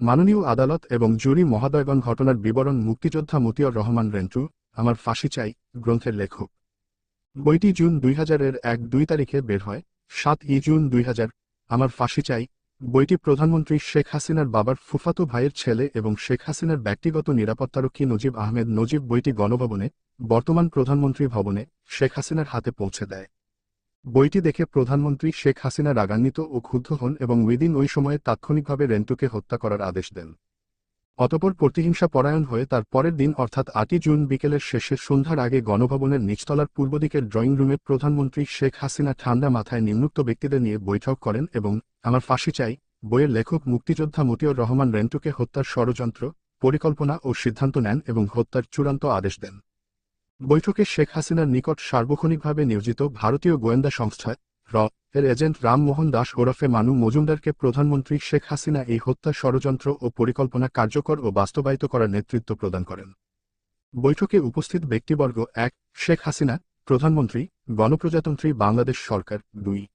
মাননীয় আদালত এবং জুরি মহাদয়গণ ঘটনার বিবরণ মুক্তিযোদ্ধা মতিয়র রহমান রেন্টু, আমার ফাঁসি চাই, গ্রন্থের লেখক। বইটি জুন দুই হাজারের এক দুই তারিখে বের হয়, সাত ই জুন দুই হাজার, আমার ফাঁসি চাই, বইটি প্রধানমন্ত্রী শেখ হাসিনার বাবার ফুফাতো ভাইয়ের ছেলে এবং শেখ হাসিনার ব্যক্তিগত নিরাপত্তারক্ষী নজিব আহমেদ নজিব বইটি গণভবনে, বর্তমান প্রধানমন্ত্রী ভবনে, শেখ হাসিনার হাতে পৌঁছে দেয়। বইটি দেখে প্রধানমন্ত্রী শেখ হাসিনা রাগান্বিত ও ক্ষুব্ধ হন এবং উইদিন ওই সময়ে তাৎক্ষণিকভাবে রেন্টুকে হত্যা করার আদেশ দেন। অতপর প্রতিহিংসা পরায়ণ হয়ে তার পরের দিন অর্থাৎ আটই জুন বিকেলের শেষে সন্ধ্যার আগে গণভবনের নিচতলার পূর্ব দিকের ড্রয়িং রুমে প্রধানমন্ত্রী শেখ হাসিনা ঠান্ডা মাথায় নিম্নুক্ত ব্যক্তিদের নিয়ে বৈঠক করেন এবং আমার ফাঁসি চাই বইয়ের লেখক, মুক্তিযোদ্ধা মতিউর রহমান রেন্টুকে হত্যার ষড়যন্ত্র, পরিকল্পনা ও সিদ্ধান্ত নেন এবং হত্যার চূড়ান্ত আদেশ দেন। বৈঠকে শেখ হাসিনার নিকট সার্বক্ষণিকভাবে নিয়োজিত ভারতীয় গোয়েন্দা সংস্থা, র, এর এজেন্ট রামমোহন দাস ওরফে মানু মজুমদারকে প্রধানমন্ত্রী শেখ হাসিনা এই হত্যা ষড়যন্ত্র ও পরিকল্পনা কার্যকর ও বাস্তবায়িত করার নেতৃত্ব প্রদান করেন। বৈঠকে উপস্থিত ব্যক্তিবর্গ এক, শেখ হাসিনা, প্রধানমন্ত্রী, গণপ্রজাতন্ত্রী বাংলাদেশ সরকার, দুই।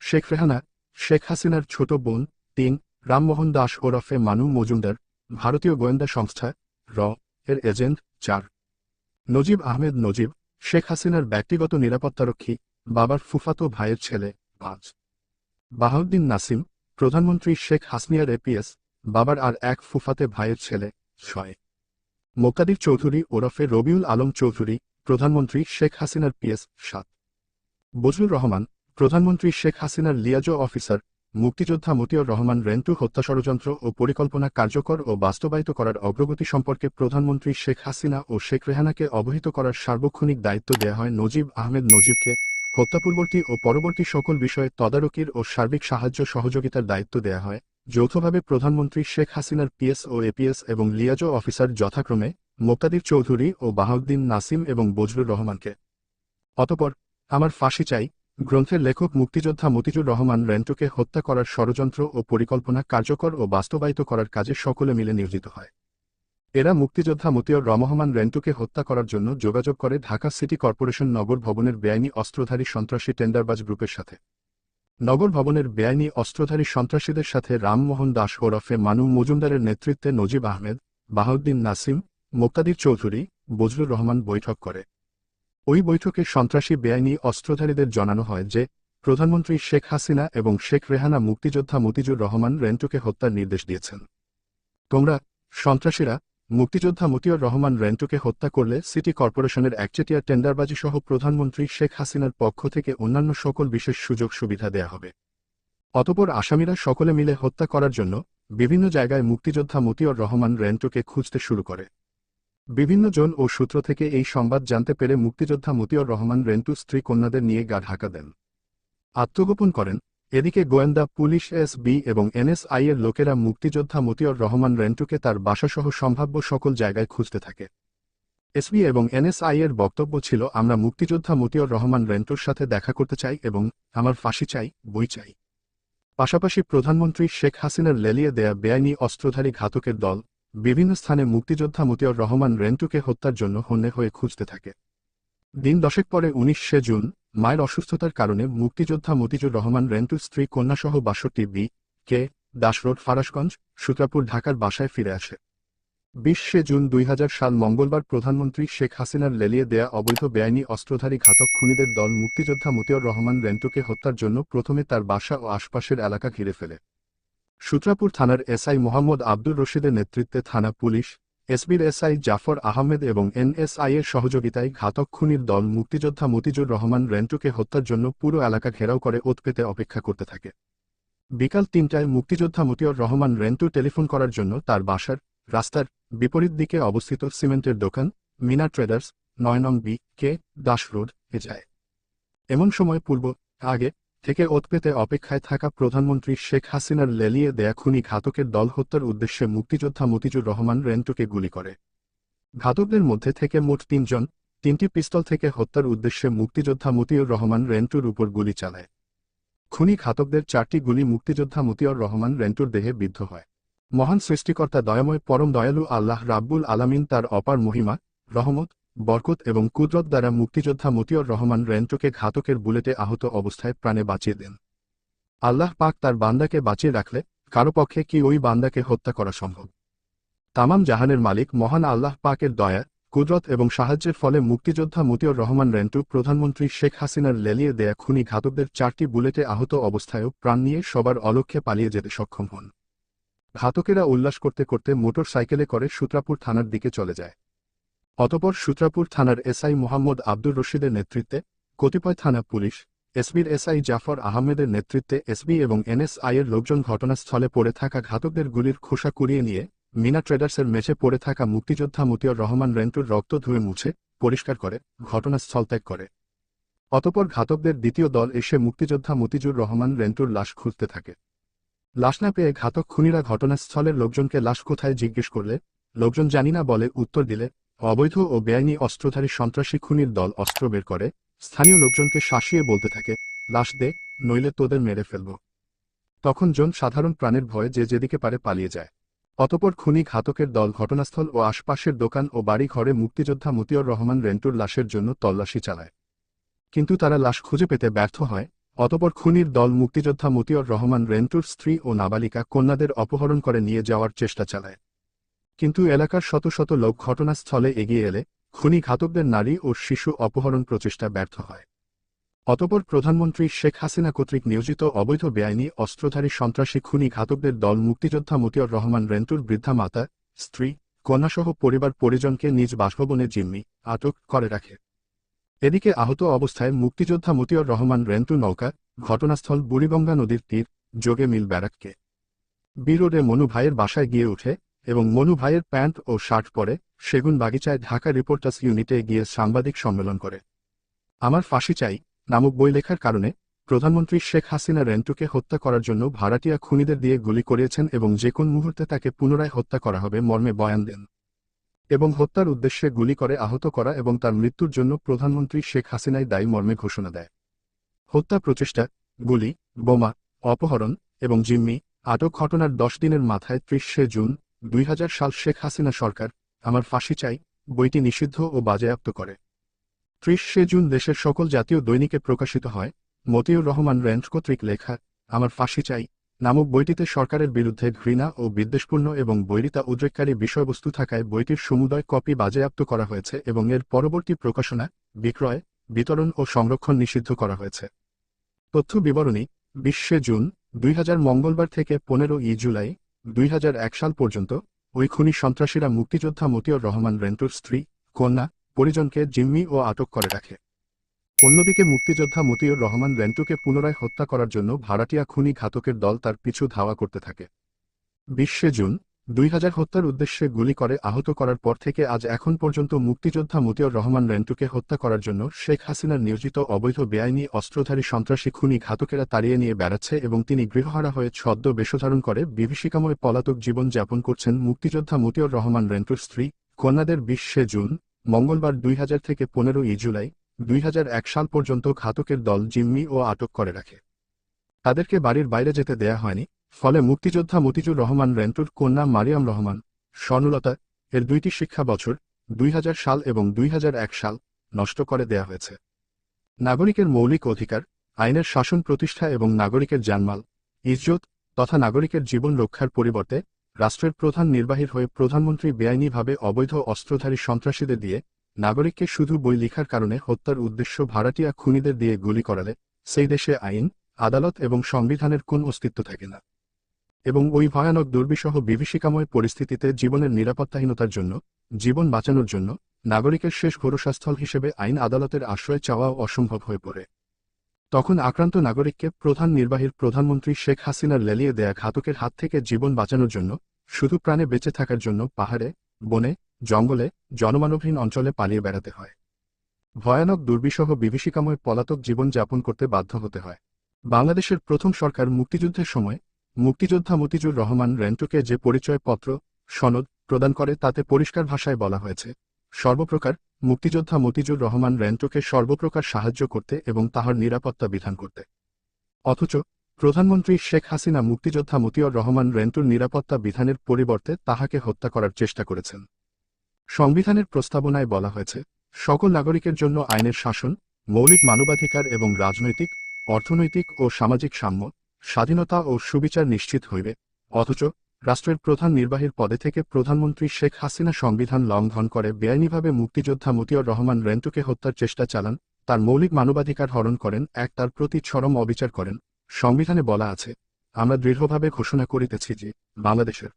শেখ রেহানা, শেখ হাসিনার ছোট বোন, তিন, রামমোহন দাস ওরফে মানু মজুমদার, ভারতীয় গোয়েন্দা সংস্থা, র, এর এজেন্ট, চার। নজিব আহমেদ নজিব, শেখ হাসিনার ব্যক্তিগত নিরাপত্তারক্ষী, বাবার ফুফাতো ভাইয়ের ছেলে, পাঁচ। বাহাউদ্দিন নাসিম, প্রধানমন্ত্রী শেখ হাসনিয়ার এপিএস, বাবার আর এক ফুফাতে ভাইয়ের ছেলে, ছয়। মোকাদির চৌধুরী ওরফে রবিউল আলম চৌধুরী, প্রধানমন্ত্রী শেখ হাসিনার পিএস, সাত। বজলুর রহমান, প্রধানমন্ত্রী শেখ হাসিনার লিয়াজো অফিসার মুক্তিযোদ্ধা মতিউর রহমান রেন্টু হত্যা ষড়যন্ত্র ও পরিকল্পনা কার্যকর ও বাস্তবায়িত করার অগ্রগতি সম্পর্কে প্রধানমন্ত্রী শেখ হাসিনা ও শেখ রেহানাকে অবহিত করার সার্বক্ষণিক দায়িত্ব দেয়া হয় নজিব আহমেদ নজিবকে। হত্যাপূর্বর্তী ও পরবর্তী সকল বিষয়ে তদারকির ও সার্বিক সাহায্য সহযোগিতার দায়িত্ব দেয়া হয়। যৌথভাবে প্রধানমন্ত্রী শেখ হাসিনার পিএস ও এপিএস এবং লিয়াজো অফিসার যথাক্রমে মোক্তাদির চৌধুরী ও বাহাউদ্দিন নাসিম এবং বজলুর রহমানকে। অতপর, আমার ফাঁসি চাই গ্রন্থের লেখক মুক্তিযোদ্ধা মতিজুর রহমান রেন্টুকে হত্যা করার ষড়যন্ত্র ও পরিকল্পনা কার্যকর ও বাস্তবায়িত করার কাজে সকলে মিলে নিয়োজিত হয়। এরা মুক্তিযোদ্ধা মতিউর রহমান রেন্টুকে হত্যা করার জন্য যোগাযোগ করে ঢাকা সিটি কর্পোরেশন নগর ভবনের বেআইনি অস্ত্রধারী সন্ত্রাসী টেন্ডারবাজ গ্রুপের সাথে। নগর ভবনের বেআইনি অস্ত্রধারী সন্ত্রাসীদের সাথে রামমোহন দাস ওরফে মানু মজুমদারের নেতৃত্বে নজিব আহমেদ, বাহাউদ্দিন নাসিম, মোক্তাদির চৌধুরী, বজলুর রহমান বৈঠক করে। ওই বৈঠকে সন্ত্রাসী বেআইনি অস্ত্রধারীদের জানানো হয় যে, প্রধানমন্ত্রী শেখ হাসিনা এবং শেখ রেহানা মুক্তিযোদ্ধা মতিজুর রহমান রেন্টুকে হত্যার নির্দেশ দিয়েছেন। তোমরা, সন্ত্রাসীরা, মুক্তিযোদ্ধা মতিউর রহমান রেন্টুকে হত্যা করলে সিটি কর্পোরেশনের একচেটিয়া টেন্ডারবাজি সহ প্রধানমন্ত্রী শেখ হাসিনার পক্ষ থেকে অন্যান্য সকল বিশেষ সুযোগ সুবিধা দেয়া হবে। অতপর আসামিরা সকলে মিলে হত্যা করার জন্য বিভিন্ন জায়গায় মুক্তিযোদ্ধা মতিউর রহমান রেন্টুকে খুঁজতে শুরু করে। বিভিন্ন জন ও সূত্র থেকে এই সংবাদ জানতে পেরে মুক্তিযোদ্ধা মতিউর রহমান রেন্টু স্ত্রী কন্যাদের নিয়ে গা ঢাকা দেন। আত্মগোপন করেন। এদিকে গোয়েন্দা পুলিশ, এসবি এবং এনএসআই এর লোকেরা মুক্তিযোদ্ধা মতিউর রহমান রেন্টুকে তার বাসাসহ সম্ভাব্য সকল জায়গায় খুঁজতে থাকে। এসবি এবং এনএসআই এর বক্তব্য ছিল, আমরা মুক্তিযোদ্ধা মতিউর রহমান রেন্টুর সাথে দেখা করতে চাই এবং আমার ফাঁসি চাই, বই চাই। পাশাপাশি প্রধানমন্ত্রী শেখ হাসিনার লেলিয়ে দেয়া বেআইনি অস্ত্রধারী ঘাতকের দল বিভিন্ন স্থানে মুক্তিযোদ্ধা মতিউর রহমান রেন্টুকে হত্যার জন্য হন্যে হয়ে খুঁজতে থাকে। দিন দশেক পরে উনিশে জুন, মায়ের অসুস্থতার কারণে মুক্তিযোদ্ধা মতিজুর রহমান রেন্টুর স্ত্রী কন্যাসহ বাষট্টি B K Das road Farashganj, Sutrapur, ঢাকার বাসায় ফিরে আসে। বিশে জুন দুই হাজার সাল মঙ্গলবার প্রধানমন্ত্রী শেখ হাসিনার লেলিয়ে দেয়া অবৈধ বেআইনি অস্ত্রধারী ঘাতক খুনিদের দল মুক্তিযোদ্ধা মতিউর রহমান রেন্টুকে হত্যার জন্য প্রথমে তার বাসা ও আশপাশের এলাকা ঘিরে ফেলে। সুত্রাপুর থানার এসআই মোহাম্মদ আব্দুর রশিদের নেতৃত্বে থানা পুলিশ, এসবির এসআই জাফর আহমেদ এবং এনএসআই এর সহযোগিতায় ঘাতক খুনির দল মুক্তিযোদ্ধা মতিজুর রহমান রেন্টুকে হত্যার জন্য পুরো এলাকা ঘেরাও করে ওত পেতে অপেক্ষা করতে থাকে। বিকাল তিনটায় মুক্তিযোদ্ধা মতিউর রহমান রেন্টু টেলিফোন করার জন্য তার বাসার রাস্তার বিপরীত দিকে অবস্থিত সিমেন্টের দোকান, মিনা ট্রেডার্স, নয় নং বি কে দাস রোড এ যায়। এমন সময় পূর্ব আগে থেকে ওত পেতে অপেক্ষায় থাকা প্রধানমন্ত্রী শেখ হাসিনার লেলিয়ে দেয়া খুনি ঘাতকের দল হত্যার উদ্দেশ্যে মুক্তিযোদ্ধা মতিজুর রহমান রেন্টুকে গুলি করে। ঘাতকদের মধ্যে থেকে মোট তিনজন, তিনটি পিস্তল থেকে হত্যার উদ্দেশ্যে মুক্তিযোদ্ধা মতিউর রহমান রেন্টুর উপর গুলি চালায়। খুনি ঘাতকদের চারটি গুলি মুক্তিযোদ্ধা মতিউর রহমান রেন্টুর দেহে বিদ্ধ হয়। মহান সৃষ্টিকর্তা দয়াময়, পরম দয়ালু আল্লাহ রাব্বুল আলামিন তার অপার মহিমা, রহমত বরকত এবং কুদরত দ্বারা মুক্তিযোদ্ধা মতিউর রহমান রেন্টুকে ঘাতকের বুলেটে আহত অবস্থায় প্রাণে বাঁচিয়ে দেন। আল্লাহ পাক তার বান্দাকে বাঁচিয়ে রাখলে কারও পক্ষে কি ওই বান্দাকে হত্যা করা সম্ভব? তামাম জাহানের মালিক মহান আল্লাহ পাকের দয়া, কুদরত এবং সাহায্যের ফলে মুক্তিযোদ্ধা মতিউর রহমান রেন্টু প্রধানমন্ত্রী শেখ হাসিনার লেলিয়ে দেয়া খুনি ঘাতকদের চারটি বুলেটে আহত অবস্থায়ও প্রাণ নিয়ে সবার অলক্ষ্যে পালিয়ে যেতে সক্ষম হন। ঘাতকেরা উল্লাস করতে করতে মোটর সাইকেলে করে সূত্রাপুর থানার দিকে চলে যায়। অতপর সূত্রাপুর থানার এসআই মোহাম্মদ আব্দুর রশিদের নেতৃত্বে কতিপয় থানা পুলিশ, এসবির এসআই জাফর আহমেদের নেতৃত্বে এসবি এবং এনএসআই এর লোকজন ঘটনাস্থলে পড়ে থাকা ঘাতকদের গুলির খোসা কুড়িয়ে নিয়ে মিনা ট্রেডার্সের মেঝে পড়ে থাকা মুক্তিযোদ্ধা মতিউর রহমান রেন্টুর রক্ত ধুয়ে মুছে পরিষ্কার করে, ঘটনাস্থল ত্যাগ করে। অতপর ঘাতকদের দ্বিতীয় দল এসে মুক্তিযোদ্ধা মতিজুর রহমান রেন্টুর লাশ খুঁজতে থাকে। লাশ না পেয়ে ঘাতক খুনিরা ঘটনাস্থলের লোকজনকে লাশ কোথায় জিজ্ঞেস করলে, লোকজন জানি না বলে উত্তর দিলে অবৈধ ও বেআইনি অস্ত্রধারী সন্ত্রাসী খুনির দল অস্ত্র বের করে, স্থানীয় লোকজনকে শাসিয়ে বলতে থাকে, লাশ দে, নইলে তোদের মেরে ফেলব। তখন জন সাধারণ প্রাণের ভয়ে যে যেদিকে পারে পালিয়ে যায়। অতপর খুনি ঘাতকের দল ঘটনাস্থল ও আশপাশের দোকান ও বাড়ি ঘরে মুক্তিযোদ্ধা মতিউর রহমান রেন্টুর লাশের জন্য তল্লাশি চালায়। কিন্তু তারা লাশ খুঁজে পেতে ব্যর্থ হয়, অতপর খুনির দল মুক্তিযোদ্ধা মতিউর রহমান রেন্টুর স্ত্রী ও নাবালিকা কন্যাদের অপহরণ করে নিয়ে যাওয়ার চেষ্টা চালায়। কিন্তু এলাকার শত শত লোক ঘটনাস্থলে এগিয়ে এলে খুনি ঘাতকদের নারী ও শিশু অপহরণ প্রচেষ্টা ব্যর্থ হয়। অতপর প্রধানমন্ত্রী শেখ হাসিনা কর্তৃক নিয়োজিত অবৈধ বেআইনি অস্ত্রধারী সন্ত্রাসী খুনি ঘাতকদের দল মুক্তিযোদ্ধা মতিউর রহমান রেন্টুর বৃদ্ধা মাতা, স্ত্রী, কন্যাসহ পরিবার পরিজনকে নিজ বাসভবনে জিম্মি, আটক করে রাখে। এদিকে আহত অবস্থায় মুক্তিযোদ্ধা মতিউর রহমান রেন্টু নৌকা, ঘটনাস্থল বুড়িগঙ্গা নদীর তীর, যোগে মিল ব্যারাককে। বিরোডে মনু ভাইয়ের বাসায় গিয়ে উঠে এবং মনু ভাইয়ের প্যান্ট ও শার্ট পরে সেগুন বাগিচায় ঢাকা রিপোর্টার্স ইউনিটে গিয়ে সাংবাদিক সম্মেলন করে। আমার ফাঁসি চাই নামক বই লেখার কারণে প্রধানমন্ত্রী শেখ হাসিনা রেন্টুকে হত্যা করার জন্য ভাড়াটিয়া খুনিদের দিয়ে গুলি করিয়েছেন এবং যে কোন মুহূর্তে তাকে পুনরায় হত্যা করা হবে মর্মে বয়ান দেন। এবং হত্যার উদ্দেশ্যে গুলি করে আহত করা এবং তার মৃত্যুর জন্য প্রধানমন্ত্রী শেখ হাসিনাই দায়ী মর্মে ঘোষণা দেয়। হত্যা প্রচেষ্টা, গুলি, বোমা, অপহরণ এবং জিম্মি আটক ঘটনার দশ দিনের মাথায় ত্রিশে জুন দুই হাজার সাল শেখ হাসিনা সরকার আমার ফাঁসি চাই, বইটি নিষিদ্ধ ও বাজেয়াপ্ত করে। ত্রিশে জুন দেশের সকল জাতীয় দৈনিকে প্রকাশিত হয়, মতিউর রহমান রেঞ্জ কর্তৃক লেখা, আমার ফাঁসি চাই নামক বইটিতে সরকারের বিরুদ্ধে ঘৃণা ও বিদ্বেষপূর্ণ এবং বৈরিতা উদ্রেককারী বিষয়বস্তু থাকায় বইটির সমুদয় কপি বাজেয়াপ্ত করা হয়েছে এবং এর পরবর্তী প্রকাশনা, বিক্রয়, বিতরণ ও সংরক্ষণ নিষিদ্ধ করা হয়েছে। তথ্য বিবরণী বিশে জুন, দুই হাজার মঙ্গলবার থেকে পনেরো ই জুলাই দুই হাজার এক সাল পর্যন্ত, ওই খুনি সন্ত্রাসীরা মুক্তিযোদ্ধা মতিউর রহমান রেন্টুর স্ত্রী, কন্যা, পরিজনকে জিম্মি ও আটক করে রাখে। অন্যদিকে মুক্তিযোদ্ধা মতিউর রহমান রেন্টুকে পুনরায় হত্যা করার জন্য ভাড়াটিয়া খুনি ঘাতকের দল তার পিছু ধাওয়া করতে থাকে। বিশে জুন দুই হাজার হত্যার উদ্দেশ্যে গুলি করে আহত করার পর থেকে আজ এখন পর্যন্ত মুক্তিযোদ্ধা মতিউর রহমান রেন্টুকে হত্যা করার জন্য শেখ হাসিনার নিয়োজিত অবৈধ বেআইনি অস্ত্রধারী সন্ত্রাসী খুনি ঘাতকেরা তাড়িয়ে নিয়ে বেড়াচ্ছে এবং তিনি গৃহহারা হয়ে ছদ্ম বেশধারণ করে বিভীষিকাময় পলাতক জীবন যাপন করছেন মুক্তিযোদ্ধা মতিউর রহমান রেন্টুর স্ত্রী, কন্যাদের বিশে জুন, মঙ্গলবার দুই হাজার থেকে পনেরো ই জুলাই, দুই হাজার এক সাল পর্যন্ত ঘাতকের দল জিম্মি ও আটক করে রাখে। তাদেরকে বাড়ির বাইরে যেতে দেয়া হয়নি। ফলে মুক্তিযোদ্ধা মতিজুর রহমান রেন্টুর কন্যা মারিয়াম রহমান, স্বর্ণলতা, এর দুইটি শিক্ষা বছর, দুই হাজার সাল এবং দুই হাজার এক সাল, নষ্ট করে দেয়া হয়েছে। নাগরিকের মৌলিক অধিকার, আইনের শাসন প্রতিষ্ঠা এবং নাগরিকের জানমাল, ইজ্জত তথা নাগরিকের জীবন রক্ষার পরিবর্তে রাষ্ট্রের প্রধান নির্বাহীর হয়ে প্রধানমন্ত্রী বেআইনিভাবে অবৈধ অস্ত্রধারী সন্ত্রাসীদের দিয়ে নাগরিককে শুধু বই লিখার কারণে হত্যার উদ্দেশ্য ভাড়াটিয়া খুনিদের দিয়ে গুলি করালে সেই দেশে আইন, আদালত এবং সংবিধানের কোন অস্তিত্ব থাকে না। এবং ওই ভয়ানক দুর্বিষহ বিভীষিকাময় পরিস্থিতিতে জীবনের নিরাপত্তাহীনতার জন্য, জীবন বাঁচানোর জন্য, নাগরিকের শেষ ভরসাস্থল হিসেবে আইন আদালতের আশ্রয় চাওয়াও অসম্ভব হয়ে পড়ে। তখন আক্রান্ত নাগরিককে প্রধান নির্বাহীর প্রধানমন্ত্রী শেখ হাসিনার লেলিয়ে দেয়া ঘাতকের হাত থেকে জীবন বাঁচানোর জন্য, শুধু প্রাণে বেঁচে থাকার জন্য পাহাড়ে, বনে, জঙ্গলে, জনমানবহীন অঞ্চলে পালিয়ে বেড়াতে হয়। ভয়ানক দুর্বিষহ বিভীষিকাময় পলাতক জীবন যাপন করতে বাধ্য হতে হয়। বাংলাদেশের প্রথম সরকার মুক্তিযুদ্ধের সময় মুক্তিযোদ্ধা মতিজুর রহমান রেন্টুকে যে পরিচয়পত্র, সনদ প্রদান করে তাতে পরিষ্কার ভাষায় বলা হয়েছে। সর্বপ্রকার মুক্তিযোদ্ধা মতিজুর রহমান রেন্টুকে সর্বপ্রকার সাহায্য করতে এবং তাহার নিরাপত্তা বিধান করতে। অথচ প্রধানমন্ত্রী শেখ হাসিনা মুক্তিযোদ্ধা মতিউর রহমান রেন্টুর নিরাপত্তা বিধানের পরিবর্তে তাহাকে হত্যা করার চেষ্টা করেছেন। সংবিধানের প্রস্তাবনায় বলা হয়েছে, সকল নাগরিকের জন্য আইনের শাসন, মৌলিক মানবাধিকার এবং রাজনৈতিক, অর্থনৈতিক ও সামাজিক সাম্য স্বাধীনতা ও সুবিচার নিশ্চিত হইবে। অথচ রাষ্ট্রের প্রধান নির্বাহীর পদে থেকে প্রধানমন্ত্রী শেখ হাসিনা সংবিধান লঙ্ঘন করে, বেআইনিভাবে মুক্তিযোদ্ধা মতিউর রহমান রেন্টুকে হত্যার চেষ্টা চালান, তার মৌলিক মানবাধিকার হরণ করেন, এক তার প্রতি চরম অবিচার করেন। সংবিধানে বলা আছে, আমরা দৃঢ়ভাবে ঘোষণা করিতেছি যে, বাংলাদেশের